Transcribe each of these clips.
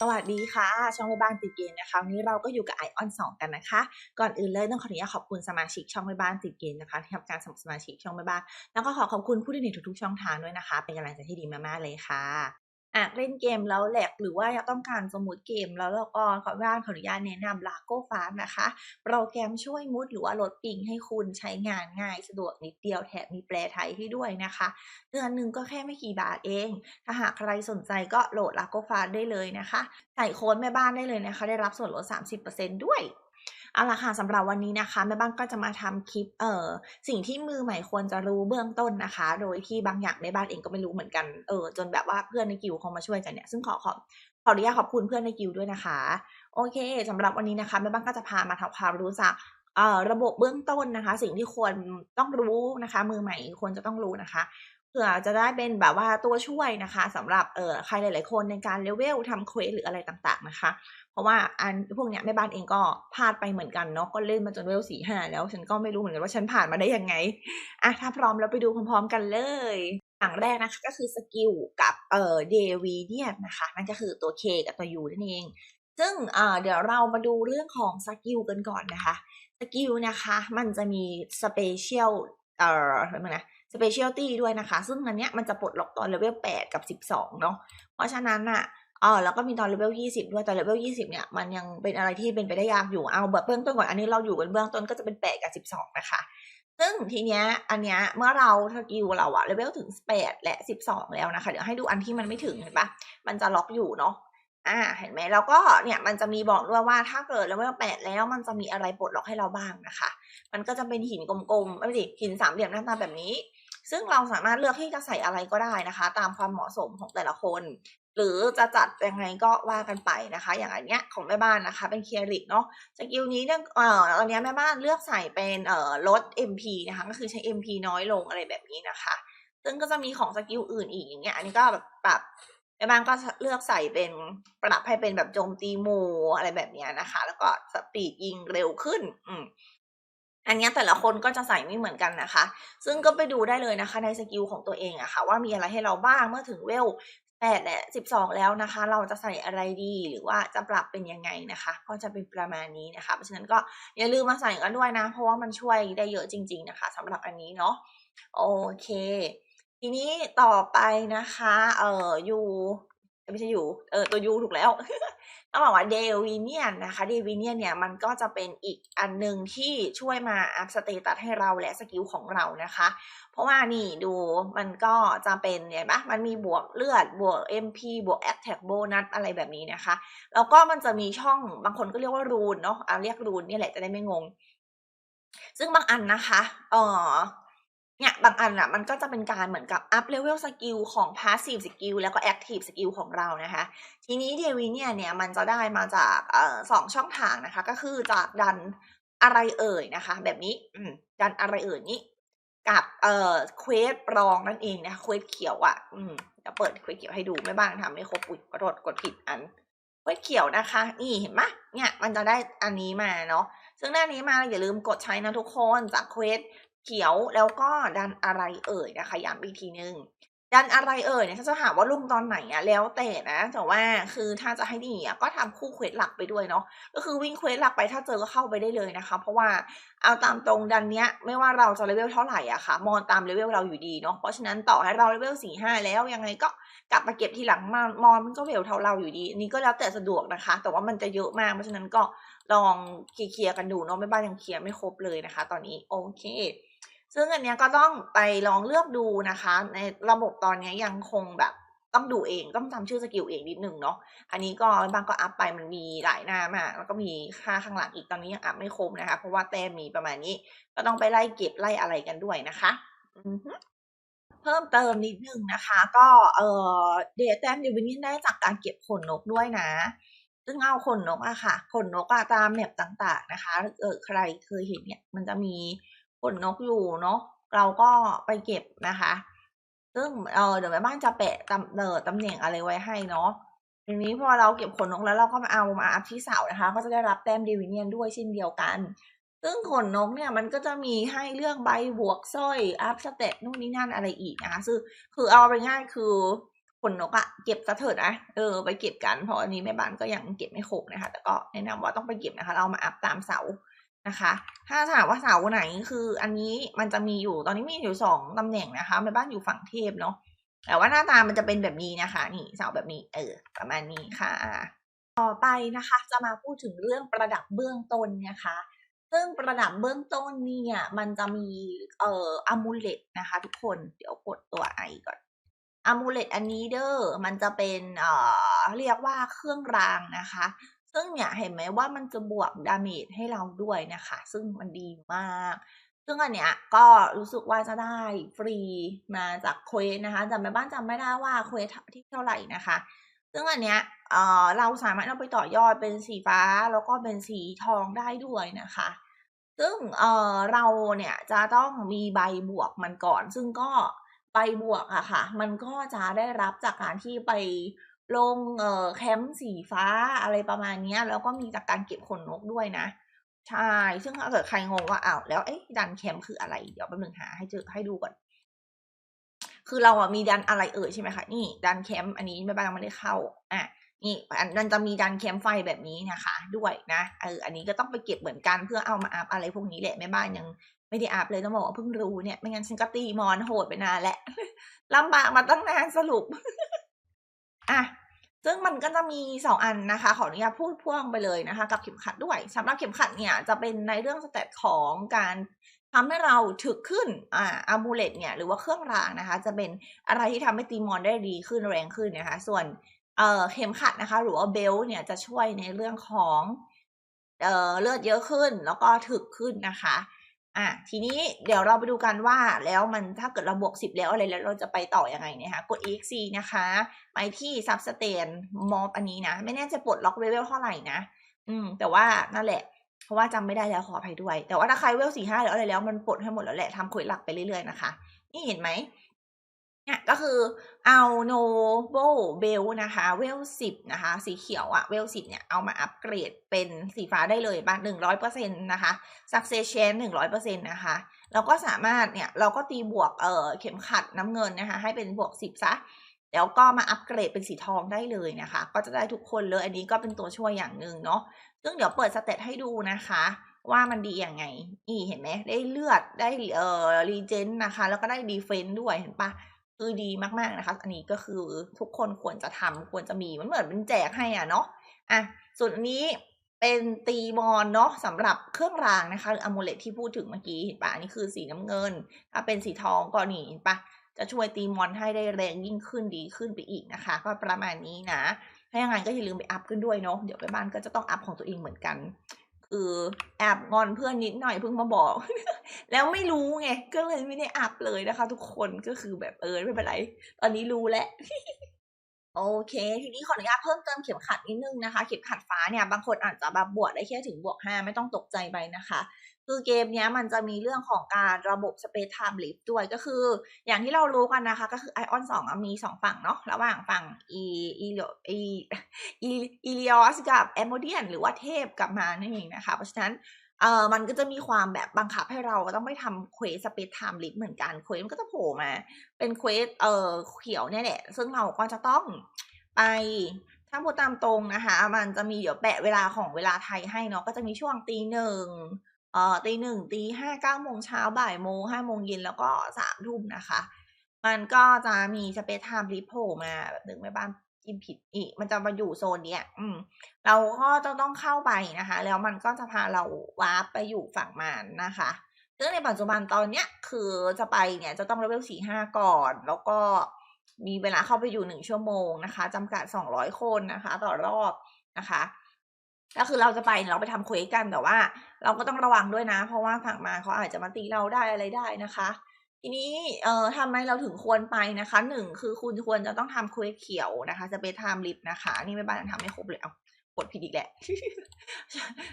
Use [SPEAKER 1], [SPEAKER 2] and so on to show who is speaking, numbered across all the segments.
[SPEAKER 1] สวัสดีค่ะ ช่องแม่บ้านติดเกมนะคะวันนี้เราก็อยู่กับไอออนสองกันนะคะ ก่อนอื่นเลยต้องขออนุญาตขอบคุณสมาชิกช่องแม่บ้านติดเกมนะคะที่ทำการสมัครสมาชิกช่องแม่บ้าน แล้วก็ขอขอบคุณผู้ที่ในทุกๆช่องทางด้วยนะคะ เป็นกำลังใจที่ดีมากๆเลยค่ะ อะเล่นเกมแล้วแหลกหรือว่าต้องการสมุดเกมแล้วเราก็ขอบ้านขออนุญาตแนะนำลาโก้ฟาร์นะคะ โปรแกรมช่วยมุดหรือว่าลดปิงให้คุณใช้งานง่ายสะดวกนิดเดียวแถมมีแปลไทยให้ด้วยนะคะเดือนหนึ่งก็แค่ไม่กี่บาทเอง ถ้าหากใครสนใจก็โหลดลาโก้ฟาได้เลยนะคะใส่โค้ดแม่บ้านได้เลยนะคะ ได้รับส่วนลด 30%ด้วย เอาละค่ะสำหรับวันนี้นะคะแม่บ้านก็จะมาทำคลิปเอ่อสิ่งที่มือใหม่ควรจะรู้เบื้องต้นนะคะ โดยที่บางอย่างแม่บ้านเองก็ไม่รู้เหมือนกันเออจนแบบว่าเพื่อนในกิวเขามาช่วยกันเนี่ยซึ่งขอขอขออนุญาตขอบคุณเพื่อนในกิวด้วยนะคะ โอเคสำหรับวันนี้นะคะแม่บ้านก็จะพามาทำความรู้จักเออระบบเบื้องต้นนะคะ สิ่งที่ควรต้องรู้นะคะ มือใหม่ควรจะต้องรู้นะคะ เผื่อจะได้เป็นแบบว่าตัวช่วยนะคะสำหรับเอ่อใครหลาย ๆ คนในการเลเวลทำเควสหรืออะไรต่างๆนะคะ เพราะว่าอันพวกเนี้ยแม่บ้านเองก็พลาดไปเหมือนกันเนาะก็เล่นมาจนเวลสี่ห้าแล้วฉันก็ไม่รู้เหมือนกันว่าฉันผ่านมาได้ยังไงอะถ้าพร้อมแล้วไปดูพร้อม ๆ กันเลยอย่างแรกนะคะก็คือสกิลกับเอ่อเดวีเนียนะคะนั่นก็คือตัว K กับตัว U นั่นเอง ซึ่งเอ่อเดี๋ยวเรามาดูเรื่องของสกิลกันก่อนนะคะสกิลนะคะมันจะมีสเปเชียล เอ่ออะไรนะ specialty ด้วยนะคะ ซึ่งอันเนี้ยมันจะปลดล็อกตอนเลเวล8กับ 12 เนาะเพราะฉะนั้นอะเออแล้วก็มีตอนเลเวล20 ด้วยตอนเลเวล20 เนี่ย มันยังเป็นอะไรที่เป็นไปได้ยากอยู่เอาแบบเบื้องต้นก่อนอันนี้เราอยู่กันเบื้องต้นก็จะเป็น 8 กับ 12 นะคะซึ่งทีเนี้ยอันเนี้ยเมื่อเราสกิลเราอะเลเวลถึง 8 และ 12 แล้วนะคะ เดี๋ยวให้ดูอันที่มันไม่ถึงเห็นปะมันจะล็อกอยู่เนาะ อ่า เห็นไหมแล้วก็เนี่ยมันจะมีบอกด้วยว่าถ้าเกิดเลเวล8แล้วมันจะมีอะไรปลดล็อกให้เราบ้างนะคะ มันก็จะเป็นหินกลมๆไม่ใช่หินสามเหลี่ยมหน้าตาแบบนี้ ซึ่งเราสามารถเลือกที่จะใส่อะไรก็ได้นะคะ ตามความเหมาะสมของแต่ละคน หรือจะจัดยังไงก็ว่ากันไปนะคะ อย่างอันเนี้ยของแม่บ้านนะคะ เป็นเคียริกเนาะสกิลนี้เนี่ยเอ่อตอนนี้แม่บ้านเลือกใส่เป็นเอ่อลด MP นะคะก็คือใช้ MP น้อยลงอะไรแบบนี้นะคะ ซึ่งก็จะมีของสกิลอื่นอีกอย่างเงี้ยอันนี้ก็แบบปรับ แม่บ้านก็เลือกใส่เป็นปรับให้เป็นแบบโจมตีหมู่อะไรแบบนี้นะคะ แล้วก็สปีดยิงเร็วขึ้น อืมอันนี้แต่ละคนก็จะใส่ไม่เหมือนกันนะคะ ซึ่งก็ไปดูได้เลยนะคะ ในสกิลของตัวเองอะคะ่ะ ว่ามีอะไรให้เราบ้างเมื่อถึงเวลแปดและสิบสองแล้วนะคะ เราจะใส่อะไรดีหรือว่าจะปรับเป็นยังไงนะคะ ก็จะเป็นประมาณนี้นะคะ เพราะฉะนั้นก็อย่าลืมมาใส่กันด้วยนะ เพราะว่ามันช่วยได้เยอะจริง ๆ นะคะสำหรับอันนี้เนาะโอเค ทีนี้ต่อไปนะคะ เอ่อยูไม่ใช่ยูเออตัวยูถูกแล้วต้องบอกว่าเดวิเนียนนะคะเดวิเนียนเนี่ยมันก็จะเป็นอีกอันหนึ่งที่ช่วยมาอัพสเตตัสให้เราและสกิลของเรานะคะ เพราะว่านี่ดูมันก็จะเป็นเนี่ยปะมันมีบวกเลือดบวก MP บวก Attack Bonus อะไรแบบนี้นะคะ แล้วก็มันจะมีช่องบางคนก็เรียกว่ารูนเนาะเอาเรียกรูนนี่แหละจะได้ไม่งง ซึ่งบางอันนะคะเออ เนี่ยบางอันอะมันก็จะเป็นการเหมือนกับอัพเลเวลสกิลของ Passive สกิลแล้วก็ Active สกิลของเรานะคะ ทีนี้เดวิเนี่ยเนี่ยมันจะได้มาจากออสองช่องทางนะคะ ก็คือจากดันอะไรเอ่ยนะคะ แบบนี้ดันอะไรเอ่ยนี้ กับเอ่อเควสรองนั่นเองนะคะเควสเขียวอะ อืมจะเปิดเควสเขียวให้ดูไม่บ้างทำไม่ครบอุ้ยกดกดผิดอันเควสเขียวนะคะ นี่เห็นไหมเนี่ยมันจะได้อันนี้มาเนาะซึ่งหน้านี้มาอย่าลืมกดใช้นะทุกคนจากเควส เขียวแล้วก็ดันอะไรเอ่ยนะคะย้ำอีกทีนึงดันอะไรเอ่ยเนี่ยถ้าจะถามว่าลุ่มตอนไหนอะแล้วแต่นะแต่ว่าคือถ้าจะให้ดีอะก็ทำคู่เควสหลักไปด้วยเนาะก็คือวิ่งเควสหลักไปถ้าเจอก็เข้าไปได้เลยนะคะ เพราะว่าเอาตามตรงดันเนี้ย ไม่ว่าเราจะเลเวลเท่าไหร่อะค่ะ มอนตามเลเวลเราอยู่ดีเนาะเพราะฉะนั้นต่อให้เราเลเวลสี่ห้าแล้วยังไงก็กลับมาเก็บทีหลังมามอนมันก็เวลเท่าเราอยู่ดีนนี้ก็แล้วแต่สะดวกนะคะ แต่ว่ามันจะเยอะมากเพราะฉะนั้นก็ลองเคลียร์กันดูเนาะไม่บ้านยังเคลียร์ไม่ครบเลยนะคะ ตอนนี้โอเค ซึ่งอันเนี้ยก็ต้องไปลองเลือกดูนะคะ ในระบบตอนนี้ยังคงแบบต้องดูเองต้องจำชื่อสกิลเองนิดหนึ่งเนาะอันนี้ก็บางก็อัพไปมันมีหลายหน้ามาก แล้วก็มีค่าข้างหลังอีกตอนนี้ยังอัพไม่ครบนะคะ เพราะว่าแต้มมีประมาณนี้ ก็ต้องไปไล่เก็บไล่อะไรกันด้วยนะคะเพิ่มเติมนิดนึงนะคะ ก็เออเดทแต้มดิวินิได้จากการเก็บขนนกด้วยนะซึ่งเอาขนนกอะค่ะขนนกอะตามแมปต่างๆนะคะเออใครเคยเห็นเนี่ย มันจะมี ขนนกอยู่เนาะเราก็ไปเก็บนะคะ ซึ่งเออเดี๋ยวแม่บ้านจะแปะตำเออตำแหน่งอะไรไว้ให้เนาะทีนี้พอเราเก็บขนนกแล้วเราก็มาเอามาอัพที่เสานะคะ ก็จะได้รับแต้มดิวิเนียนด้วยเช่นเดียวกัน ซึ่งขนนกเนี่ยมันก็จะมีให้เลือกใบบวกสร้อยอัพสเตตนู่นนี่นั่นอะไรอีกนะคะซึ่งคือเอาไปง่ายคือขนนกอะเก็บซะเถิดนะเออไปเก็บกันเพราะอันนี้แม่บ้านก็ยังเก็บไม่ครบนะคะ แต่ก็แนะนำว่าต้องไปเก็บนะคะ เรามาอัพตามเสา นะคะ ถ้าถามว่าเสาไหนคืออันนี้มันจะมีอยู่ตอนนี้มีอยู่สองตำแหน่งนะคะแม่บ้านอยู่ฝั่งเทพเนาะแต่ว่าหน้าตามันจะเป็นแบบนี้นะคะ นี่เสาแบบนี้เออประมาณนี้ค่ะต่อไปนะคะ จะมาพูดถึงเรื่องประดับเบื้องต้นนะคะ ซึ่งประดับเบื้องต้นเนี่ยมันจะมีเอ่ออะมูเลตนะคะ ทุกคนเดี๋ยวกดตัวไอก่อนอะมูเลตอันนี้เด้อมันจะเป็นเอ่อเรียกว่าเครื่องรางนะคะ ซึ่งเนี่ยเห็นไหมว่ามันจะบวกดาเมจให้เราด้วยนะคะ ซึ่งมันดีมาก ซึ่งอันเนี้ยก็รู้สึกว่าจะได้ฟรีมาจากเควสนะคะจำไม่บ้านจำไม่ได้ว่าเควสที่เท่าไหร่นะคะ ซึ่งอันเนี้ยเออเราสามารถเอาไปต่อยอดเป็นสีฟ้าแล้วก็เป็นสีทองได้ด้วยนะคะซึ่งเออเราเนี่ยจะต้องมีใบบวกมันก่อน ซึ่งก็ใบบวกอะค่ะ มันก็จะได้รับจากการที่ไป ลงเอ่อแคมป์สีฟ้าอะไรประมาณเนี้ยแล้วก็มีจากการเก็บขนนกด้วยนะ ใช่ ซึ่งถ้าเกิดใครงงว่าอ้าวแล้วเอ๊ะดันแคมป์คืออะไร เดี๋ยวแป๊บนึงหาให้เจอให้ดูก่อน คือเราอะมีดันอะไรเอ่ยใช่ไหมคะนี่ดันแคมป์อันนี้แม่บ้านยังไม่ได้เข้าอะนี่อันมันจะมีดันแคมป์ไฟแบบนี้นะคะ ด้วยนะเอออันนี้ก็ต้องไปเก็บเหมือนกันเพื่อเอามาอัพอะไรพวกนี้แหละแม่บ้านยังไม่ได้อัพเลยต้องบอกว่าเพิ่งรู้เนี่ยไม่งั้นฉันก็ตีมอนโหดไปนานแล้วลำบากมาตั้งนานสรุป อะซึ่งมันก็จะมีสองอันนะคะ ขออนุญาตพูดพ่วงไปเลยนะคะ กับเข็มขัดด้วยสำหรับเข็มขัดเนี่ยจะเป็นในเรื่องสเตตของการทำให้เราถึกขึ้นอ่าอามูเลตเนี่ยหรือว่าเครื่องรางนะคะ จะเป็นอะไรที่ทำให้ตีมอนได้ดีขึ้นแรงขึ้นนะคะ ส่วนเอ่อเข็มขัดนะคะ หรือว่าเบลเนี่ยจะช่วยในเรื่องของเอ่อเลือดเยอะขึ้นแล้วก็ถึกขึ้นนะคะ อะทีนี้เดี๋ยวเราไปดูกันว่าแล้วมันถ้าเกิดเราบวกสิบแล้วอะไรแล้วเราจะไปต่อยังไงนะคะกด exe นะคะ ไปที่ substain mob อันนี้นะ ไม่แน่จะปลดล็อกเลเวลเท่าไหร่นะ อืม แต่ว่านั่นแหละ เพราะว่าจำไม่ได้แล้วขออภัยด้วย แต่ว่าถ้าใครเวลสี่ห้าแล้วอะไรแล้วมันปลดให้หมดแล้วแหละทำคุยหลักไปเรื่อยๆนะคะ นี่เห็นไหม เนี่ยก็คือเอา noble bell นะคะเวลสิบนะคะ สีเขียวอะเวลสิบเนี่ย เอามาอัปเกรดเป็นสีฟ้าได้เลยบ้านหนึ่งร้อยเปอร์เซ็นต์นะคะ success chance หนึ่งร้อยเปอร์เซ็นต์นะคะเราก็สามารถเนี่ย เราก็ตีบวกเอ่อเข็มขัดน้ำเงินนะคะ ให้เป็นบวกสิบซะแล้วก็มาอัปเกรดเป็นสีทองได้เลยนะคะ ก็จะได้ทุกคนเลยอันนี้ก็เป็นตัวช่วยอย่างหนึ่งเนาะซึ่งเดี๋ยวเปิดสเตตให้ดูนะคะว่ามันดีอย่างไง นี่เห็นไหมได้เลือดได้เอ่อรีเจนนะคะ แล้วก็ได้ดีเฟนต์ด้วยเห็นปะ คือดีมากๆนะคะ อันนี้ก็คือทุกคนควรจะทำควรจะมีมันเหมือนเป็นแจกให้อะเนาะอะส่วนอันนี้เป็นตีมอนเนาะสำหรับเครื่องรางนะคะหรืออมูเลตที่พูดถึงเมื่อกี้เห็นปะอันนี้คือสีน้ำเงิน ถ้าเป็นสีทองก็นี่เห็นปะจะช่วยตีมอนให้ได้แรงยิ่งขึ้นดีขึ้นไปอีกนะคะ ก็ประมาณนี้นะถ้าอย่างนั้นก็อย่าลืมไปอัพขึ้นด้วยเนาะเดี๋ยวไปบ้านก็จะต้องอัพของตัวเองเหมือนกัน เออแอบงอนเพื่อนนิดหน่อยเพิ่งมาบอก แล้วไม่รู้ไงก็เลยไม่ได้อัพเลยนะคะ ทุกคนก็คือแบบเออไม่เป็นไร ตอนนี้รู้แล้วโอเค ทีนี้ขออนุญาตเพิ่มเติมเข็มขัดนิดนึงนะคะ เข็มขัดฟ้าเนี่ยบางคนอาจจะแบบบวกได้แค่ถึงบวกห้าไม่ต้องตกใจไปนะคะ คือเกมนี้มันจะมีเรื่องของการระบบ Space Time Lift ด้วยก็คือ อย่างที่เรารู้กันนะคะ ก็คือไอออนสองมีสองฝั่งเนาะระหว่างฝั่งอีอีโลอีอีอีลิออสกับแอมโมเดียนหรือว่าเทพกับมานั่นเองนะคะ เพราะฉะนั้นเอ่อมันก็จะมีความแบบบังคับให้เราต้องไปทำเควสสเปซไทม์ลิฟเหมือนกันเควสมันก็จะโผล่มา เป็นเควสเอ่อเขียวเนี่ยแหละซึ่งเราก็จะต้องไปถ้าพูดตามตรงนะคะ มันจะมีเดี๋ยวแปะเวลาของเวลาไทยให้เนาะก็จะมีช่วงตีหนึ่ง เอ่อตีหนึ่งตีห้าเก้าโมงเช้าบ่ายโมงห้าโมงเย็นแล้วก็สามทุ่มนะคะ มันก็จะมีสเปซไทม์ลิฟโผมาแบบหนึ่งแม่บ้านจิ้มผิดอีก มันจะมาอยู่โซนเนี้ย อืม เราก็จะต้องเข้าไปนะคะ แล้วมันก็จะพาเราวาร์ปไปอยู่ฝั่งมานนะคะ ซึ่งในปัจจุบันตอนเนี้ยคือจะไปเนี่ยจะต้องเลเวลสี่ห้าก่อน แล้วก็มีเวลาเข้าไปอยู่หนึ่งชั่วโมงนะคะจำกัดสองร้อยคนนะคะ ต่อรอบนะคะ ก็คือเราจะไปเราไปทำเควสกันแต่ว่า เราก็ต้องระวังด้วยนะ เพราะว่าฝั่งมาเขาอาจจะมาตีเราได้อะไรได้นะคะ ทีนี้เอ่อทำไมเราถึงควรไปนะคะหนึ่งคือคุณควรจะต้องทำเควสเขียวนะคะจะไปทำลิฟนะคะ นี่ไม่บ้านทำไม่ครบเลยเอากดผิดอีกแหละ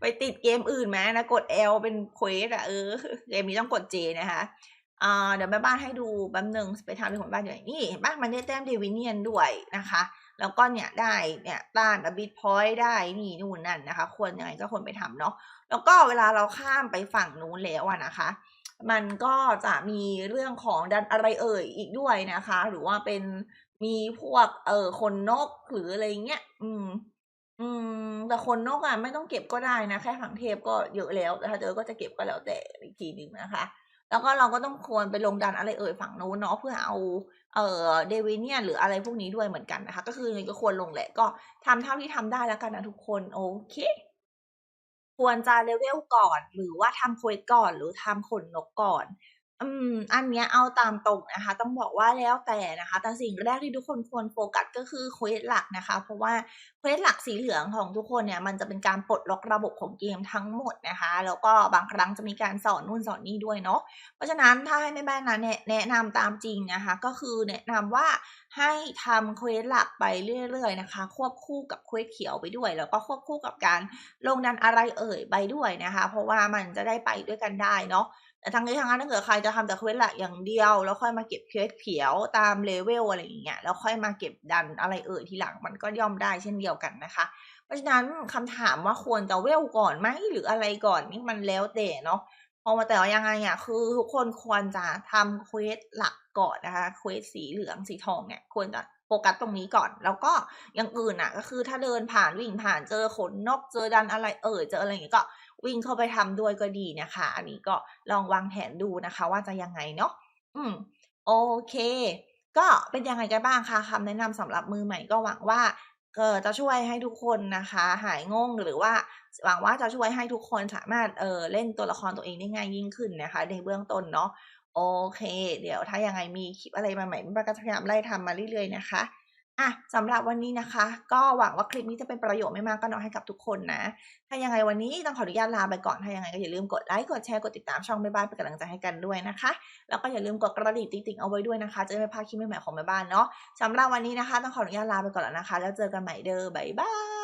[SPEAKER 1] ไปติดเกมอื่นไหมนะกด L เป็นเควสอะเออเกมนี้ต้องกด J นะคะอ่าเดี๋ยวแม่บ้านให้ดูแป๊บหนึ่งไปทำเป็นของบ้านอยู่ไหนนี่เห็นปะมันได้แต้มเดวิเนียนด้วยนะคะ แล้วก็เนี่ยได้เนี่ยต้านบิตพอยต์ได้นี่นู่นนั่นนะคะ ควรยังไงก็ควรไปทำเนาะแล้วก็เวลาเราข้ามไปฝั่งนู้นแล้วอะนะคะ มันก็จะมีเรื่องของดันอะไรเอ่ยอีกด้วยนะคะ หรือว่าเป็นมีพวกเอ่อขนนกหรืออะไรเงี้ยอืมอืมแต่ขนนกอะไม่ต้องเก็บก็ได้นะ แค่ฝังเทปก็เยอะแล้วแต่ถ้าเจอก็จะเก็บก็แล้วแต่อีกทีหนึ่งนะคะ แล้วก็เราก็ต้องควรไปลงดันอะไรเอ่ยฝั่งนู้นเนาะเพื่อเอาเอ่อเดวิเนียหรืออะไรพวกนี้ด้วยเหมือนกันนะคะ ก็คือยังก็ควรลงแหละก็ทำเท่าที่ทำได้แล้วกันนะทุกคนโอเค ควรจะเลเวลก่อน หรือว่าทำเควสก่อน หรือทำขนนกก่อน อืม อันเนี้ยเอาตามตรงนะคะ ต้องบอกว่าแล้วแต่นะคะ แต่สิ่งแรกที่ทุกคนควรโฟกัสก็คือเควสหลักนะคะ เพราะว่าเควสหลักสีเหลืองของทุกคนเนี่ยมันจะเป็นการปลดล็อกระบบของเกมทั้งหมดนะคะ แล้วก็บางครั้งจะมีการสอนนู่นสอนนี่ด้วยเนาะเพราะฉะนั้นถ้าให้แม่บ้านนะแนะแนะนำตามจริงนะคะ ก็คือแนะนำว่าให้ทำเควสหลักไปเรื่อยๆนะคะ ควบคู่กับเควสเขียวไปด้วย แล้วก็ควบคู่กับการลงดันอะไรเอ่ยไปด้วยนะคะ เพราะว่ามันจะได้ไปด้วยกันได้เนาะ แต่ทั้งนี้ทั้งนั้นถ้าเกิดใครจะทำแต่เควสหลักอย่างเดียว แล้วค่อยมาเก็บเควสเขียวตาม level อะไรอย่างเงี้ยแล้วค่อยมาเก็บดันอะไรเอ่ยทีหลังมันก็ย่อมได้เช่นเดียวกันนะคะ เพราะฉะนั้นคำถามว่าควรจะเวลก่อนไหมหรืออะไรก่อนนี่มันแล้วแต่เนาะพอมาแต่ว่ายังไงอะคือทุกคนควรจะทำเควสหลักก่อนนะคะเควสสีเหลืองสีทองเนี่ยควรจะ โฟกัสตรงนี้ก่อน แล้วก็อย่างอื่นน่ะ ก็คือถ้าเดินผ่านวิ่งผ่านเจอขนนกเจอดันอะไรเอ่ยเจออะไรอย่างงี้ก็วิ่งเข้าไปทำด้วยก็ดีนะคะ อันนี้ก็ลองวางแผนดูนะคะ ว่าจะยังไงเนาะอืมโอเค ก็เป็นยังไงกันบ้างคะคำแนะนำสำหรับมือใหม่ก็หวังว่าเออจะช่วยให้ทุกคนนะคะ หายงงหรือว่าหวังว่าจะช่วยให้ทุกคนสามารถเออเล่นตัวละครตัวเองได้ง่ายยิ่งขึ้นนะคะ ในเบื้องต้นเนาะ โอเค เดี๋ยวถ้ายังไงมีคลิปอะไรใหม่ๆแม่บ้านก็จะพยายามไล่ทำมาเรื่อยๆนะคะอะสำหรับวันนี้นะคะ ก็หวังว่าคลิปนี้จะเป็นประโยชน์ไม่มากก็น้อยให้กับทุกคนนะ ถ้ายังไงวันนี้ต้องขออนุญาตลาไปก่อน ถ้ายังไงก็อย่าลืมกดไลก์กดแชร์ กดติดตามช่องแม่บ้านเป็นกำลังใจให้กันด้วยนะคะ แล้วก็อย่าลืมกดกระดิ่งติ๊งๆเอาไว้ด้วยนะคะ จะได้ไม่พลาดคลิปใหม่ๆของแม่บ้านเนาะสำหรับวันนี้นะคะ ต้องขออนุญาตลาไปก่อนแล้วนะคะ แล้วเจอกันใหม่เด้อบ๊ายบาย